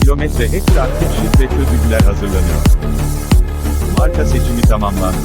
Kilometre hepsi aktif şifre çözücüler hazırlanıyor. Marka seçimi tamamlandı.